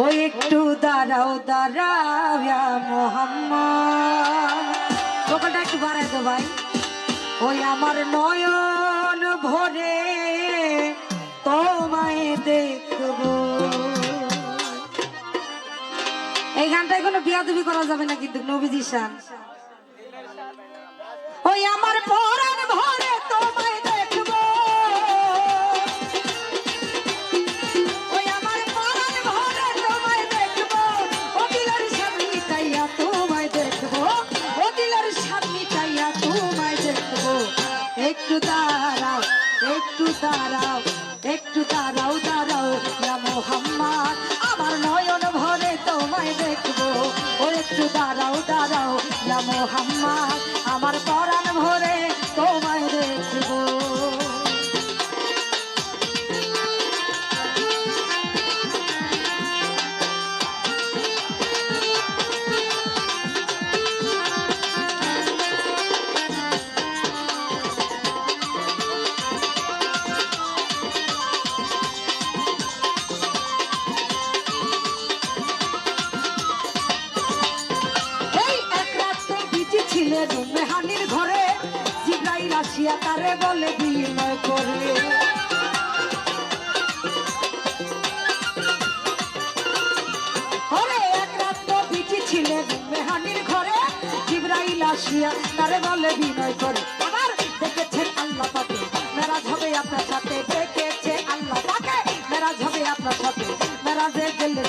ও একটু দাঁড়াও দাঁড়াও মোহাম্মদ। তোকাটা একটু বাড়াই তো ভাই। ওই আমার নয়ন ভরে তোমায় দেখব। এই গানটায় কোনো বিয়াদবি করা যাবে না কিন্তু, নবীজি শান। দাঁড়াও, একটু দাঁড়াও একটু দাঁড়াও দাঁড়াও। ইয়া মোহাম্মদ, আমার নয়ন ভরে তোমায় দেখব। ও একটু দাঁড়াও দাঁড়াও। ইয়া মোহাম্মদ, আমার পরাণ ভরে তারে বলে বিনয় করে ওরে এক রাত তো বিচি ছিলেন মেহানির ঘরে, জিব্রাইল আসিয়া তারে বলে বিনয় করে। আবার দেখেছেন আল্লাহ পাকে মেরাজ হবে আপনার সাথে, দেখেছে আল্লাহ পাকে মেরাজ হবে আপনার সাথে। মেরাজে গেলেন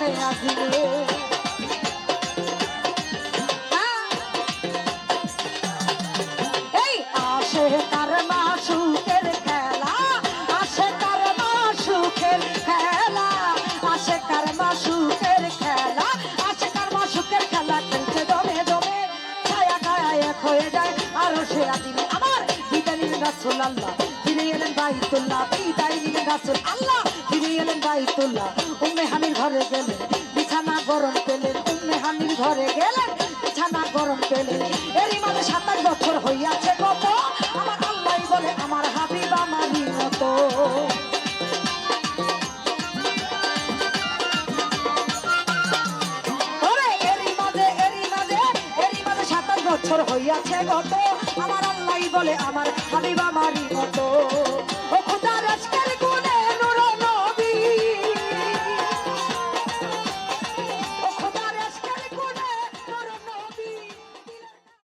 সে আসবে এই আসে তার মাসুকের খেলা দমে দমে হয়ে যায়, আর সে আসবে আমার নিলেন রাসূল আল্লাহ। ফিরে এলেন বাইতুল্লাহ বিদায় নিলেন রাসূল আল্লাহ। ফিরে এলেন বাইতুল্লাহ উম্মে হানির ঘরে গেলেন বিছানা গরম পেলেন উম্মে হানির ঘরে গেলেন বিছানা গরম পেলেন এরই মাঝে সাতাশ বছর হইয়াছে কত? আমার আল্লাহ বলে আমার হাবিব আমারই মতো। বছর হইয়াছে গত আমার আল্লাহ বলে আমার হাবিব আমারই